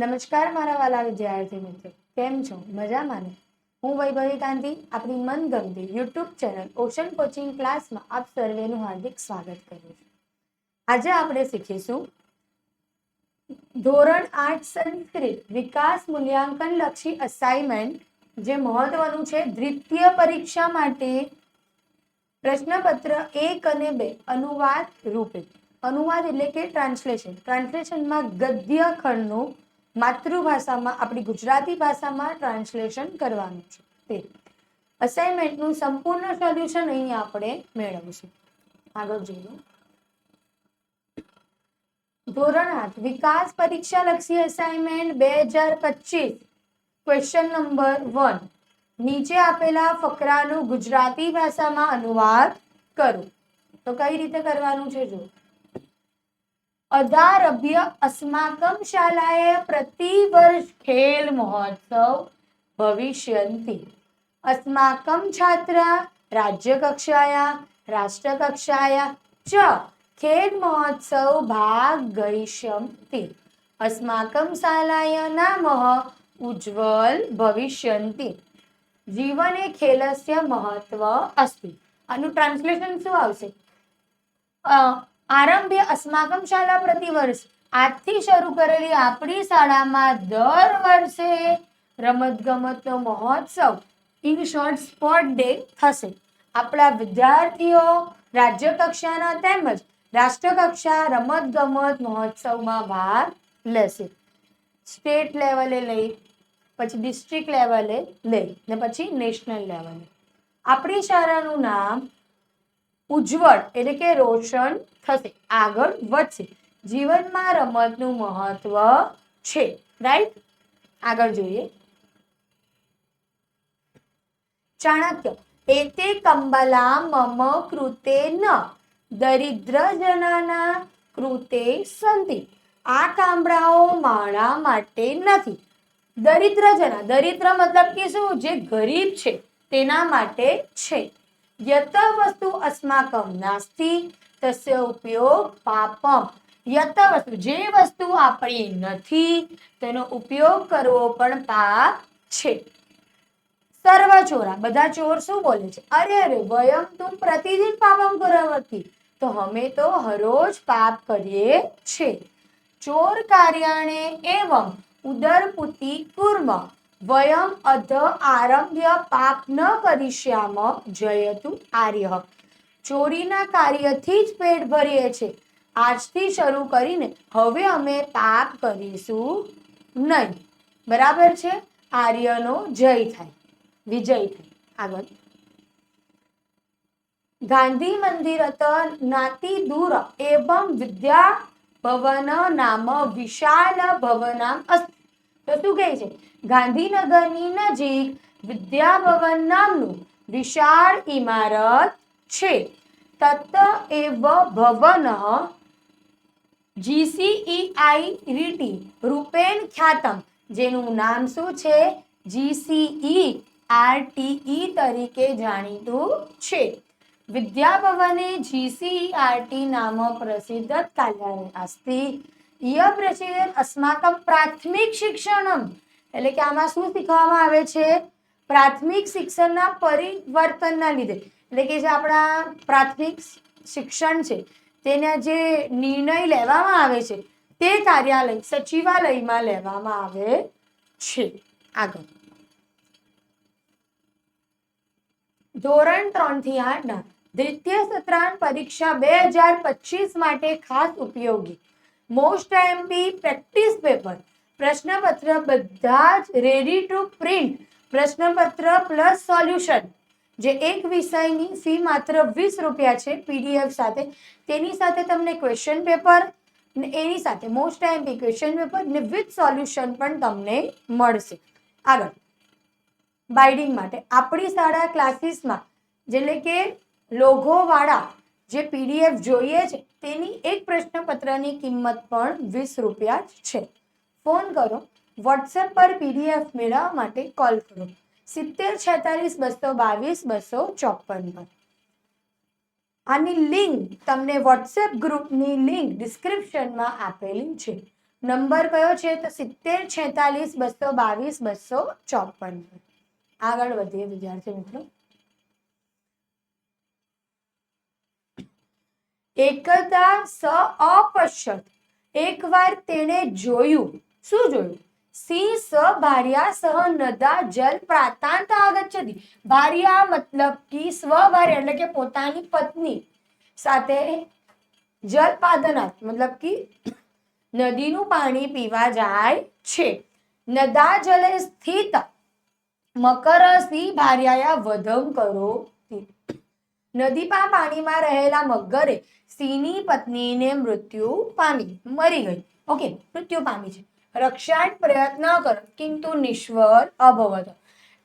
નમસ્કાર મારા વાલા વિદ્યાર્થી મિત્રો. કેમ છો? મજામાં ને? હું વૈભવી ગાંધી આપણી મનગમતી યુટ્યુબ ચેનલ ઓશન કોચિંગ ક્લાસમાં આપ સર્વેનું હાર્દિક સ્વાગત કરું છું. આજે આપણે શીખીશું ધોરણ આઠ સંસ્કૃત વિકાસ મૂલ્યાંકન લક્ષી અસાઇનમેન્ટ જે મહત્વનું છે દ્વિતીય પરીક્ષા માટે. પ્રશ્નપત્ર એક અને બે અનુવાદ રૂપે. અનુવાદ એટલે કે ટ્રાન્સલેશન ટ્રાન્સલેશનમાં ગદ્ય ખંડનું માતૃભાષામાં, આપણી ગુજરાતી ભાષામાં ટ્રાન્સલેશન કરવાનું છે. તે અસાઇનમેન્ટનું સંપૂર્ણ સોલ્યુશન અહીં આપણે મેળવશું. આગળ જોઈએ. ધોરણ આઠ, વિકાસ પરીક્ષા લક્ષી અસાઇનમેન્ટ બે હજાર પચીસ ક્વેશ્ચન નંબર વન નીચે આપેલા ફકરાનું ગુજરાતી ભાષામાં અનુવાદ કરો. તો કઈ રીતે કરવાનું છે જો અદારભ્ય અસ્માકમ શાલાએ પ્રતિવર્ષ ખેલ મહોત્સવ ભવિષ્યંતિ. અસ્માકમ છાત્રા રાજ્ય કક્ષાયા રાષ્ટ્ર કક્ષાયા ચ ખેલ મહોત્સવ ભાગ ગઈષ્યંતિ અસ્માકમ શાલાય નામ ઉજ્જવલ ભવિષ્યંતિ. જીવને ખેલસ્ય મહત્વ અસ્તિ. આનું ટ્રાન્સલેશન શું આવશે? અ, આરંભ્ય અસ્માકમ શાળા પ્રતિવર્ષ આજથી શરૂ કરેલી આપણી શાળામાં દર વર્ષે રમતગમતનો મહોત્સવ ઇન શોર્ટ સ્પોર્ટ ડે થશે. આપણા વિદ્યાર્થીઓ રાજ્ય કક્ષાના તેમજ રાષ્ટ્રકક્ષા રમતગમત મહોત્સવમાં ભાગ લેશે. સ્ટેટ લેવલે લઈ પછી ડિસ્ટ્રિક્ટ લેવલે લઈ ને પછી નેશનલ લેવલે. આપણી શાળાનું નામ ઉજ્જવળ એટલે કે રોશન થશે, આગળ વધશે. જીવનમાં રમતનું મહત્વ છે રાઈટ આગળ જોઈએ. ચાણક્ય, એતે કંબલા મમ કૃતે ન, દરિદ્ર જનાના કૃતે સંતિ. આ કામડાઓ મારા માટે નથી. દરિદ્ર જના, દરિદ્ર મતલબ કે શું? જે ગરીબ છે, તેના માટે છે. યત વસ્તુ અસ્માકમ નાસ્તિ તસ્ય ઉપયોગ પાપમ યત વસ્તુ જે વસ્તુ આપણી નથી તેનો ઉપયોગ કરવો પણ પાપ છે સર્વ ચોરા બધા ચોર શું બોલે છે અરે અરે વયમ તું પ્રતિદિન પાપમ કરવતી તો અમે તો હરોજ પાપ કરીએ છે ચોર કાર્યાણે એવમ ઉદરપુતિ કુર્મ વયમ અધ આરંભ્ય પાપ ન કરીશ્યામ જયતુ આર્ય. ચોરીના કાર્યથી જ પેટ ભરીએ છે. આજથી શરૂ કરીને હવે અમે પાપ કરીશું નહીં. બરાબર છે? આર્યનો જય થાય. વિજય થાય. આગળ. ગાંધી મંદિરત નાતિ દૂર એવમ વિદ્યા ભવન નામ વિશાલ ભવનામ અસ્તિ. તો શું કહે છે, ગાંધીનગરની નજીક વિદ્યાભવન નામનું વિશાળ ઇમારત છે. તત એવ ભવન જીસીઈઆઈ રીટી રૂપેન ખ્યાતમ, જેનું નામ શું છે? જીસીઈ આરટીઈ તરીકે જાણીતું છે. વિદ્યાભવને જીસીઈઆરટી નામ પ્રસિદ્ધ કાર્યાલય અસ્તિ ય પ્રસિદ્ધ અસ્માકમ પ્રાથમિક શિક્ષણમ. એટલે કે આમાં શું શીખવામાં આવે છે? પ્રાથમિક શિક્ષણના પરિવર્તનના લીધે. એટલે કે જે આપણા પ્રાથમિક શિક્ષણ છે, તેના જે નિર્ણય લેવામાં આવે છે, તે કાર્યાલય, સચિવાલયમાં લેવામાં આવે છે. આગળ. ધોરણ ત્રણથી આઠના દ્વિતીય સત્રાંત પરીક્ષા બે હજાર પચીસ માટે ખાસ ઉપયોગી. મોસ્ટ એમપી પ્રેક્ટિસ પેપર પ્રશ્નપત્ર બધા જ રેડી ટુ પ્રિન્ટ પ્રશ્નપત્ર પ્લસ સોલ્યુશન જે એક વિષયની ફી માત્ર વીસ રૂપિયા છે પીડીએફ સાથે. તેની સાથે તમને ક્વેશ્ચન પેપર ને એની સાથે મોસ્ટ એમપી ક્વેશ્ચન પેપર ને વિથ સોલ્યુશન પણ તમને મળશે. આગળ. બાઇડિંગ માટે આપણી શાળા ક્લાસીસમાં એટલે કે લોગોવાળા જે પીડીએફ જોઈએ છે, તેની એક પ્રશ્નપત્રની કિંમત પણ વીસ રૂપિયા છે. ફોન કરો, વોટ્સએપ પર પીડીએફ મેળવવા માટે કોલ કરો. સિત્તેર, છેતાલીસ, બસો બાવીસ, બસો ચોપન પર. આની લિંક તમને વોટ્સએપ ગ્રુપની લિંક ડિસ્ક્રિપ્શનમાં આપેલી છે. નંબર કયો છે તો સિત્તેર, છેતાલીસ, બસો બાવીસ, બસો ચોપન આગળ વધીએ વિદ્યાર્થી મિત્રો. એકદા સ અપશ્યત. એકવાર તેણે જોયું, શું જોયું? સિંહ સ ભાર્યા સહ નદા જલ પ્રાતાંત આગચ્છતી. ભાર્યા મતલબ કે સ્વભાર્ય એટલે કે પોતાની પત્ની. સાથે જલ મતલબ કે નદીનું પાણી પીવા જાય છે. નદા જલે સ્થિત. મકર સિંહ ભાર્યાયા વધમ કરો. નદી પા પાણીમાં રહેલા મગરે સિંહની પત્નીને મૃત્યુ પામી, મરી ગઈ. ઓકે, મૃત્યુ પામી છે. રક્ષાણ પ્રયત્ન કર, કિંતુ નિષ્ફળ અભવત.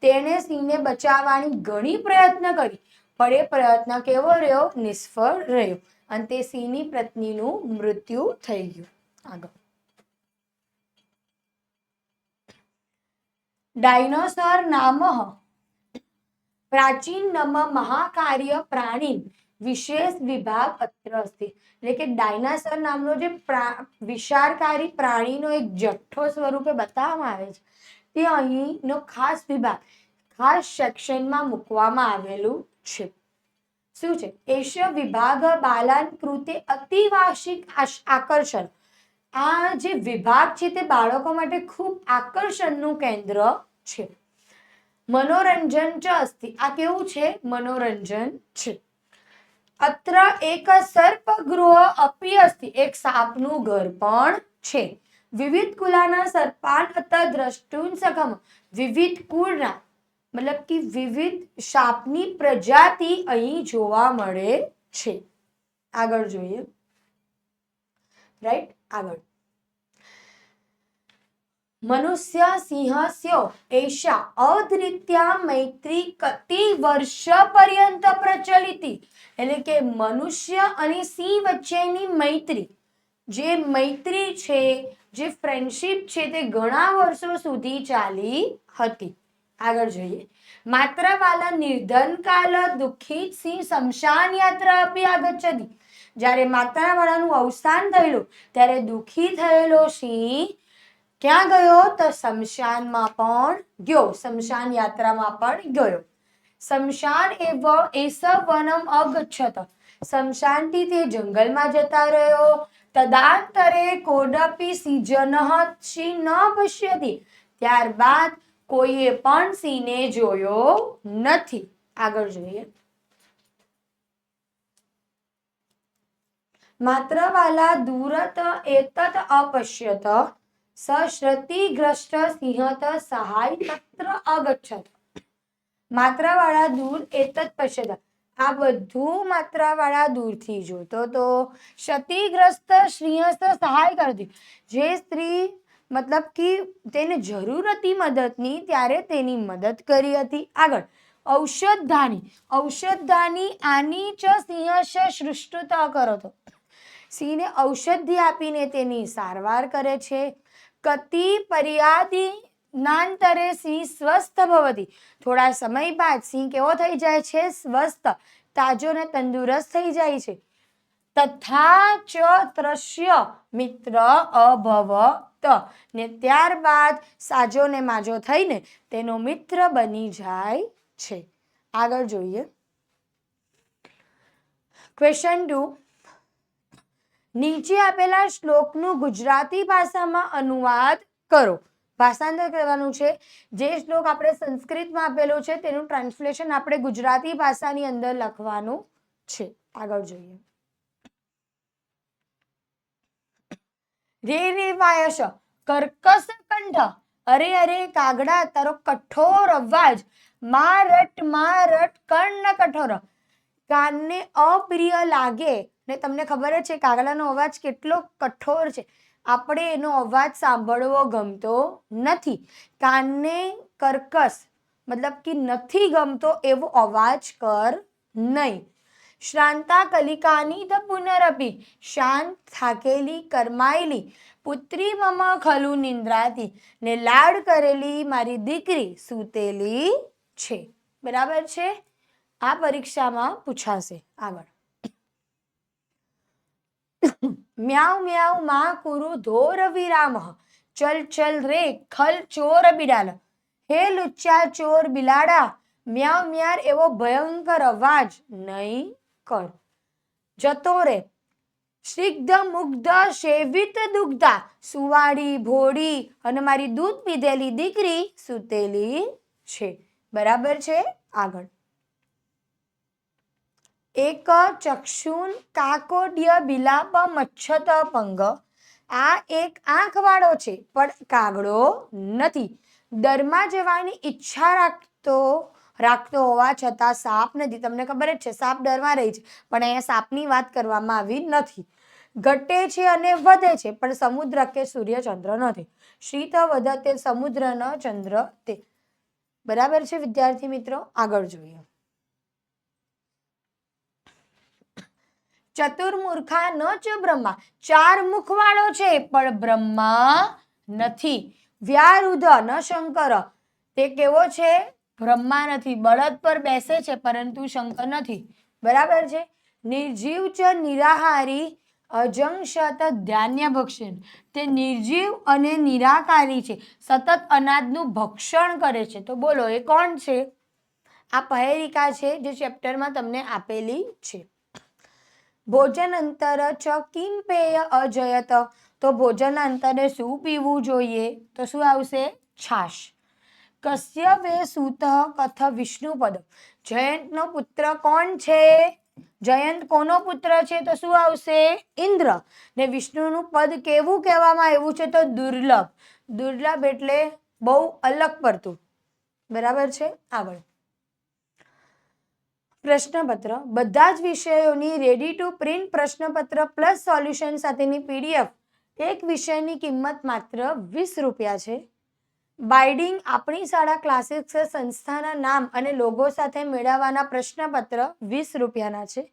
તેણે સિંહને બચાવવાની ઘણી પ્રયત્ન કરી, પણ એ પ્રયત્ન કેવો રહ્યો? નિષ્ફળ રહ્યો. અને તે સિંહની પત્નીનું મૃત્યુ થઈ ગયું. આગળ. ડાયનોસર નામ પ્રાચીન નમ મહાકાર્ય પ્રાણી વિશેષ વિભાગ અત્ર અસ્તિ એટલે કે ડાયનાસોર નામનો જે વિશાળકારી પ્રાણીનો એક જથ્થો સ્વરૂપે બતાવવામાં આવે છે, તે અહીંનો ખાસ વિભાગ, ખાસ સેક્શનમાં મૂકવામાં આવેલું છે. શું છે? એશિય વિભાગ બાલાન કૃતે અતિવાર્ષિક આકર્ષણ. આ જે વિભાગ છે તે બાળકો માટે ખૂબ આકર્ષણનું કેન્દ્ર છે. મનોરંજન ચ અસ્તિ. આ કેવું છે? મનોરંજન છે. અત્ર એક સર્પગૃહ અપી અસ્તિ. એક સાપનું ઘર પણ છે. વિવિધ કુલાના સર્પાન અથવા દ્રષ્ટુન સખમ. વિવિધ કુળના, મતલબ કે વિવિધ સાપની પ્રજાતિ અહીં જોવા મળે છે. આગળ જોઈએ. રાઈટ? આગળ. મનુષ્ય સિંહસ્ય એશા અદ્રિત્યા મૈત્રી કતિ વર્ષ પર્યંત પ્રચલિતી. એટલે કે મનુષ્ય અને સિંહ વચ્ચેની મૈત્રી. જે મૈત્રી છે, જે ફ્રેન્ડશિપ છે તે ઘણા વર્ષો સુધી ચાલી હતી. આગળ જોઈએ. માત્ર વાલા નિર્ધન કાલ દુઃખિત સિંહ શમશાન યાત્રા અપી આગચ્છતિ જ્યારે માતાવાળાનું અવસાન થયેલું, ત્યારે દુઃખી થયેલો સિંહ ક્યાં ગયો તો શમશાનમાં પણ ગયો, શમશાન યાત્રામાં પણ ગયો. શમશાન એવ એસ વનમ અગચ્છત શમશાનથી તે જંગલમાં જતા રહ્યો. તદાંતરે કોડપી સિજન સિંહ ન પશ્યતી. ત્યારબાદ કોઈએ પણ સિંહને જોયો નથી. આગળ જોઈએ. માત્ર વાલા દૂરત એતત અપશ્યત. સશ્રતિગ્રસ્ત સિંહત સહાય તત્ર અગચ્છત માત્રાવાળા દૂર એતત પશ્યત આ બધું માત્રાવાળા દૂરથી જોતો તો ક્ષતિગ્રસ્ત સિંહસ્થ સહાય કરતી જે સ્ત્રી મતલબ કે તેને જરૂર હતી મદદની ત્યારે તેની મદદ કરી હતી આગળ ઔષધધાની ઔષધધાની આની ચ સિંહશ સૃષ્ટતા કરો તો સિંહને ઔષધિ આપીને તેની સારવાર કરે છે કતિ પર્યાદી નાંતરે સિંહ સ્વસ્થ ભવતી થોડા સમય બાદ સિંહ કેવો થઈ જાય છે સ્વસ્થ તાજો ને તંદુરસ્ત થઈ જાય છે તથા ચ ત્રશ્ય મિત્ર અભવત ને ત્યારબાદ સાજો ને માજો થઈને તેનો મિત્ર બની જાય છે આગળ જોઈએ ક્વેશ્ચન ટુ નીચે આપેલા શ્લોકનું ગુજરાતી ભાષામાં અનુવાદ કરો. ભાષાંતર કરવાનું છે. જે શ્લોક આપણે સંસ્કૃતમાં આપેલો છે, તેનું ટ્રાન્સલેશન આપણે ગુજરાતી ભાષાની અંદર લખવાનું છે. આગળ જોઈએ. રે રે વાયશ કર્કશ કંઠ, અરે અરે કાગડા તારો કઠોર અવાજ, મારટ મારટ કર્ણ કઠોર, કાનને અપ્રિય લાગે ને તમને ખબર જ છે કાગડાનો અવાજ કેટલો કઠોર છે. આપણે એનો અવાજ સાંભળવો ગમતો નથી. કાનને કર્કશ, મતલબ કે નથી ગમતો એવો અવાજ કર નહીં. શ્રાંતા કલિકાની ધ પુનરપી શાંત થાકેલી કરમાયેલી, પુત્રી મમ ખલુ નિંદ્રાતી ને લાડ કરેલી મારી દીકરી સૂતેલી છે. બરાબર છે? આ પરીક્ષામાં પૂછાશે. આગળ. મ્યાઉ મ્યાઉ, મા, કુરુ ધોર વિરામ ચલ ચલ રે, ખલ, ચોર બિડાલ હે લુચ્ચા, ચોર, બિલાડા, મ્યાઉ, મ્યાર એવો ભયંકર અવાજ નહીં કર. જતો રે. સ્નિગ્ધ, મુગ્ધ, સેવિત, દુગ્ધા સુવાડી ભોળી અને મારી દૂધ પીધેલી દીકરી સૂતેલી છે. બરાબર છે? આગળ. એક ચક્ષુન કાકોડ્ય બિલાપ મચ્છત પંગ. આ એક આંખવાળો છે, પણ કાગડો નથી. દરમાં જવાની ઈચ્છા રાખતો રાખતો હોવા છતાં સાપ નથી. તમને ખબર જ છે, સાપ ડરમાં રહી છે, પણ અહીંયા સાપની વાત કરવામાં આવી નથી. ઘટે છે અને વધે છે, પણ સમુદ્ર કે સૂર્ય ચંદ્ર નથી. શીત વધતે સમુદ્ર ન ચંદ્ર તે. બરાબર છે, વિદ્યાર્થી મિત્રો? આગળ જોઈએ. ચતુર્મૂર્ખા ન ચ બ્રહ્મા. ચાર મુખવાળો છે, પણ બ્રહ્મા નથી. વ્યારુધ ન શંકર તે કેવો છે? બ્રહ્મા નથી. બળદ પર બેસે છે, પરંતુ શંકર નથી. બરાબર છે? નિર્જીવ ચ નિરાહારી અજંશત ધ્યાન્ય ભક્ષણ તે નિર્જીવ અને નિરાકારી છે. સતત અનાજનું ભક્ષણ કરે છે. તો બોલો, એ કોણ છે? આ પહેરિકા છે, જે ચેપ્ટરમાં તમને આપેલી છે. ભોજન અંતર ચ કિમ પેય અજયત? તો ભોજન અંતરે શું પીવું જોઈએ? તો શું આવશે? છાશ. કશ્ય વે સૂત કથ વિષ્ણુપદ જયંતનો પુત્ર કોણ છે? જયંત કોનો પુત્ર છે? તો શું આવશે? ઇન્દ્ર. ને વિષ્ણુનું પદ કેવું કહેવામાં આવ્યું છે? તો દુર્લભ. દુર્લભ એટલે બહુ અલગ પડતું. બરાબર છે? આગળ. પ્રશ્નપત્ર. બધા જ વિષયોની રેડી ટુ પ્રિન્ટ પ્રશ્નપત્ર પ્લસ સોલ્યુશન સાથેની પીડીએફ એક વિષયની કિંમત માત્ર વીસ રૂપિયા છે. બાઇડિંગ આપણી શાળા ક્લાસિક્સ સંસ્થાના નામ અને લોગો સાથે મેળવવાના પ્રશ્નપત્ર વીસ રૂપિયાના છે.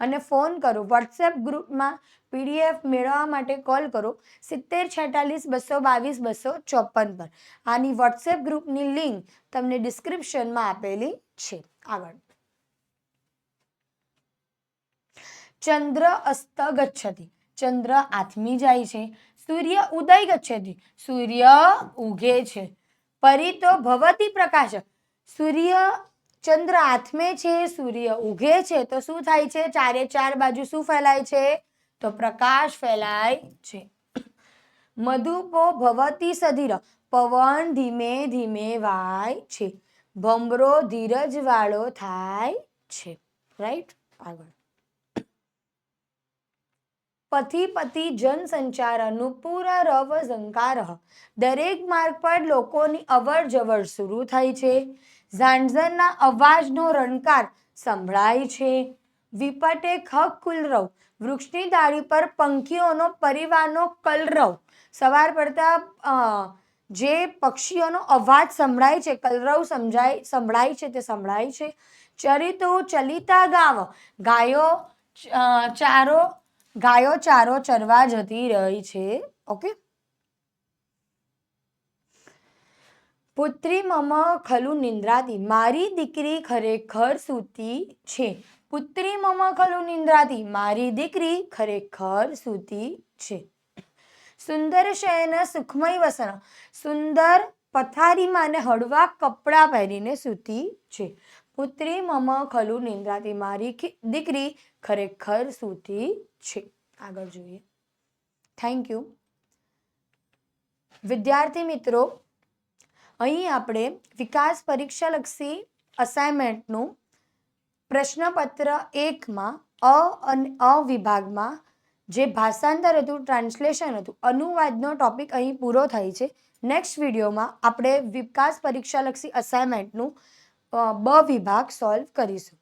અને ફોન કરો વોટ્સએપ ગ્રુપમાં પીડીએફ મેળવવા માટે કોલ કરો સિત્તેર છેતાલીસ બસો બાવીસ બસો ચોપન પર. આની વોટ્સએપ ગ્રુપની લિંક તમને ડિસ્ક્રિપ્શનમાં આપેલી છે. આગળ. ચંદ્ર અસ્ત ગચ્છતિ. ચંદ્ર આથમી જાય છે. સૂર્ય ઉદય ગચ્છતિ. સૂર્ય ઉગે છે. પરિતો ભવતી પ્રકાશ. સૂર્ય ચંદ્ર આથમે છે, સૂર્ય ઉગે છે, તો શું થાય છે? ચારે ચાર બાજુ શું ફેલાય છે? તો પ્રકાશ ફેલાય છે. મધુપો ભવતી સધીર. પવન ધીમે ધીમે વાય છે. ભમરો ધીરજ વાળો થાય છે. રાઈટ? આગળ. પતિ પતિ જનસંચાર અનુપૂર રવ ઝંકાર દરેક માર્ગ પર લોકોની અવર જવર શરૂ થાય છે. ઝાંઝરના અવાજનો રણકાર સંભળાય છે. વિપટે ખક કુલરવ વૃક્ષની ડાળી પર પંખીઓનો પરિવારનો કલરવ. સવાર પડતા જે પક્ષીઓનો અવાજ સંભળાય છે, કલરવ સમજાય, સંભળાય છે તે સંભળાય છે. ચરિતો ચલિતા ગાવ, ગાયો ચારો ગાયો ચારો ચરવા જતી રહી છે. ઓકે પુત્રી મમ ખલુ નિંદ્રાતી. મારી દીકરી ખરેખર સૂતી છે. પુત્રી મમ ખલુ નિંદ્રાતી. મારી દીકરી ખરેખર સૂતી છે. સુંદર શયન સુખમય વસન. સુંદર પથારીમાં અને હળવા કપડાં પહેરીને સૂતી છે. પુત્રી મમ ખલુ નિંદ્રાતી મારી દીકરી ખરેખર સૂતી છે. આગળ જોઈએ. થેન્ક યુ વિદ્યાર્થી મિત્રો, અહીં આપણે વિકાસ પરીક્ષાલક્ષી અસાઇનમેન્ટનું પ્રશ્નપત્ર એકમાં અ અને, અ વિભાગમાં જે ભાષાંતર હતું ટ્રાન્સલેશન હતું, અનુવાદનો ટોપિક અહીં પૂરો થાય છે. નેક્સ્ટ વિડીયોમાં આપણે વિકાસ પરીક્ષાલક્ષી અસાઇનમેન્ટનું બ વિભાગ સોલ્વ કરીશું.